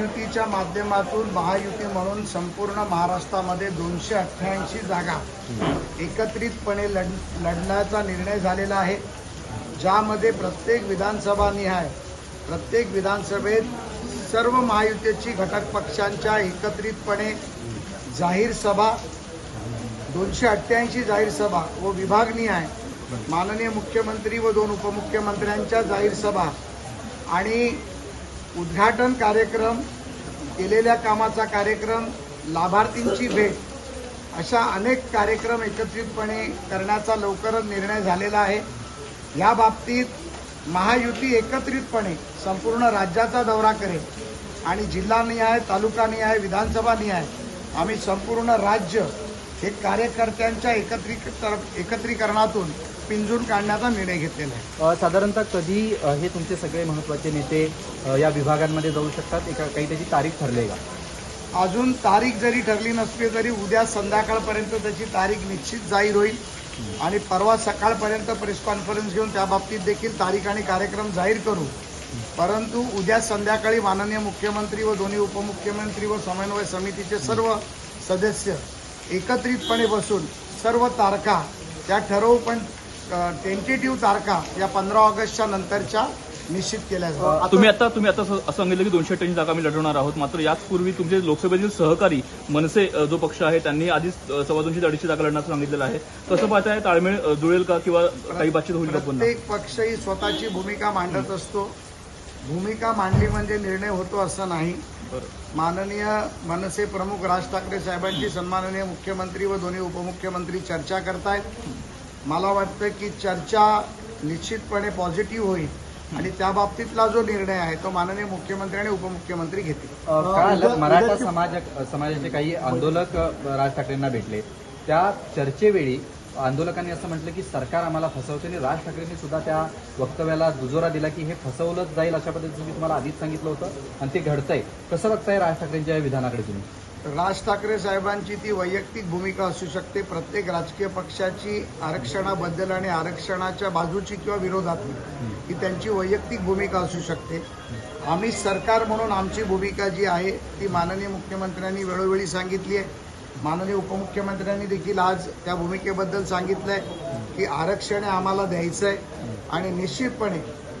महायुतीच्या माध्यमातून महायुती म्हणून संपूर्ण महाराष्ट्रामध्ये दोनशे अठ्ठ्याऐंशी जागा एकत्रितपणे लढ लढण्याचा निर्णय झालेला आहे. ज्यामध्ये प्रत्येक विधानसभा निहाय प्रत्येक विधानसभेत सर्व महायुतीची घटक पक्षांच्या एकत्रितपणे जाहीर सभा दोनशे अठ्ठ्याऐंशी जाहीर सभा व विभागनिहाय माननीय मुख्यमंत्री व दोन उपमुख्यमंत्र्यांच्या जाहीर सभा आणि उद्घाटन कार्यक्रम केलेल्या कामाचा कार्यक्रम लाभार्थींची भेट अशा अनेक कार्यक्रम एकत्रितपणे करण्याचा लवकरच निर्णय झालेला आहे. या बाबतीत महायुती एकत्रितपणे संपूर्ण राज्याचा दौरा करेल आणि जिल्हानिहाय तालुकानिहाय विधानसभानिहाय आम्ही संपूर्ण राज्य हे कार्यकर्त्यांच्या एकत्रिक एकत्रीकरणातून पिंजून काढण्याचा निर्णय घेतलेला आहे. साधारणतः कधी हे तुमचे सगळे महत्त्वाचे नेते या विभागांमध्ये जाऊ शकतात? एका काही त्याची तारीख ठरली का? अजून तारीख जरी ठरली नसली तरी उद्या संध्याकाळपर्यंत त्याची तारीख निश्चित जाहीर होईल. आणि परवा सकाळपर्यंत प्रेस कॉन्फरन्स घेऊन त्या बाबतीत देखील तारीख आणि कार्यक्रम जाहीर करू. परंतु उद्या संध्याकाळी माननीय मुख्यमंत्री व दोन्ही उपमुख्यमंत्री व समन्वय समितीचे सर्व सदस्य एकत्रितपणे बसून सर्व तारखा त्या ठरवू पण टेंटेटिव्ह तारखा या पंधरा ऑगस्टच्या नंतरच्या निश्चित केल्या जातात तुम्ही आता तुम्ही आता असं सांगितलं की दोनशे अठ्ठ्याऐंशी जागा आम्ही लढवणार आहोत. मात्र याचपूर्वी तुमचे लोकसभेतील सहकारी मनसे जो पक्ष आहे त्यांनी आधीच सव्वा दोनशे अडीचशे जागा लढण्याचं सांगितलेलं आहे. कसं पाहताय ताळमेळ जुळेल का किंवा काही बातचीत होईल का पुन्हा प्रत्येक पक्ष ही स्वतःची भूमिका मांडत असतो. भूमिका मांडली म्हणजे निर्णय होतो असं नाही. माननीय मनसे प्रमुख राज ठाकरे साहेबांची सन्माननीय मुख्यमंत्री व दोन्ही उपमुख्यमंत्री चर्चा करतायत. मला वाटतं की चर्चा निश्चितपणे पॉझिटिव्ह होईल आणि त्या बाबतीतला जो निर्णय आहे तो माननीय मुख्यमंत्री आणि उपमुख्यमंत्री घेतील. मराठा समाज समाजाचे काही आंदोलक राज ठाकरेंना भेटले. त्या चर्चेवेळी आंदोलकांनी असं म्हटलं की सरकार आम्हाला फसवते आणि राज ठाकरेंनी सुद्धा त्या वक्तव्याला दुजोरा दिला की हे फसवलंच जाईल अशा पद्धतीचं मी तुम्हाला आधीच सांगितलं होतं आणि ते घडतंय. कसं बघताय राज ठाकरेंच्या या विधानाकडे तुम्ही? राज ठाकरे साहेबांची ती वैयक्तिक भूमिका असू शकते. प्रत्येक राजकीय पक्षाची आरक्षणाबद्दल आणि आरक्षणाच्या बाजूची किंवा विरोधातली ही त्यांची वैयक्तिक भूमिका असू शकते. आम्ही सरकार म्हणून आमची भूमिका जी आहे ती माननीय मुख्यमंत्र्यांनी वेळोवेळी सांगितली आहे. माननीय उपमुख्यमंत्र्यांनी देखील आज त्या भूमिकेबद्दल सांगितलं आहे की आरक्षण आम्हाला द्यायचं आहे आणि निश्चितपणे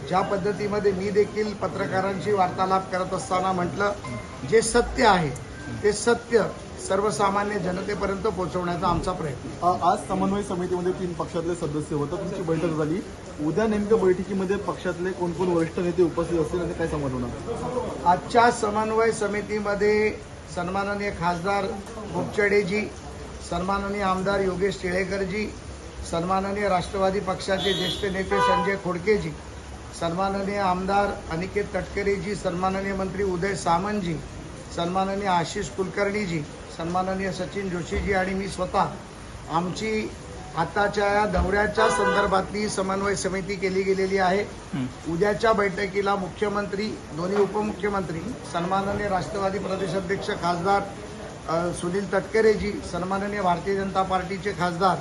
ज्या पद्धतीमध्ये मी देखील पत्रकारांशी वार्तालाप करत असताना म्हटलं जे सत्य आहे ते सत्य सर्वसामान्य जनतेपर्यंत पोहोचवण्याचा आमचा प्रयत्न आज समन्वय समितीमध्ये तीन पक्षातले सदस्य होतं. तुमची बैठक झाली. उद्या नेमक्या बैठकीमध्ये पक्षातले कोण कोण वरिष्ठ नेते उपस्थित असतील आणि काय संवाद होणार? आजच्या समन्वय समितीमध्ये सन्माननीय खासदार गोपचडेजी सन्माननीय आमदार योगेश टिळेकरजी सन्माननीय राष्ट्रवादी पक्षाचे ज्येष्ठ नेते संजय खोडकेजी सन्माननीय आमदार अनिकेत तटकरेजी सन्माननीय मंत्री उदय सामंतजी सन्माननीय आशिष कुलकर्णीजी सन्माननीय सचिन जोशीजी आणि मी स्वतः आमची आताच्या या दौऱ्याच्या संदर्भातली समन्वय समिती केली गेलेली आहे. उद्याच्या बैठकीला मुख्यमंत्री दोन्ही उपमुख्यमंत्री सन्माननीय राष्ट्रवादी प्रदेशाध्यक्ष खासदार सुनील तटकरेजी सन्माननीय भारतीय जनता पार्टीचे खासदार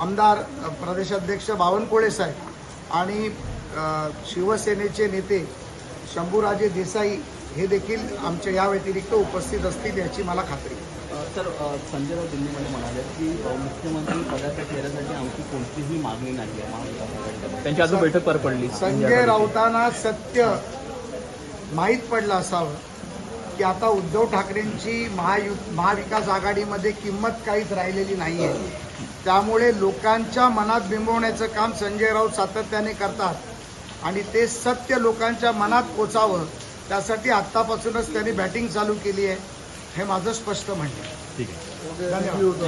आमदार प्रदेशाध्यक्ष बावनकुळे साहेब आणि शिवसेनेचे नेते शंभूराजे देसाई हे देखील आमच्या या व्यतिरिक्त उपस्थित असतील याची मला खात्री. अ, संजय राऊत दिल्लीमध्ये म्हणाले की मुख्यमंत्री पदाच्या चेहऱ्यासाठी आमची कोणतीही मागणी नाही आहे. त्यांची अजून बैठक पार पडली. संजय राऊतांना सत्य माहीत पडलं असावं. की आता उद्धव ठाकरेंची महायु महाविकास आघाडीमध्ये किंमत काहीच राहिलेली नाही आहे त्यामुळे लोकांच्या मनात बिंबवण्याचं काम संजय राऊत सातत्याने करतात. आणि ते सत्य लोकांच्या मनात पोचावं त्यासाठी आत्तापासूनच त्यांनी बॅटिंग चालू केली आहे हे माझं स्पष्ट म्हणणं आहे. ठीक आहे. धन्यवाद.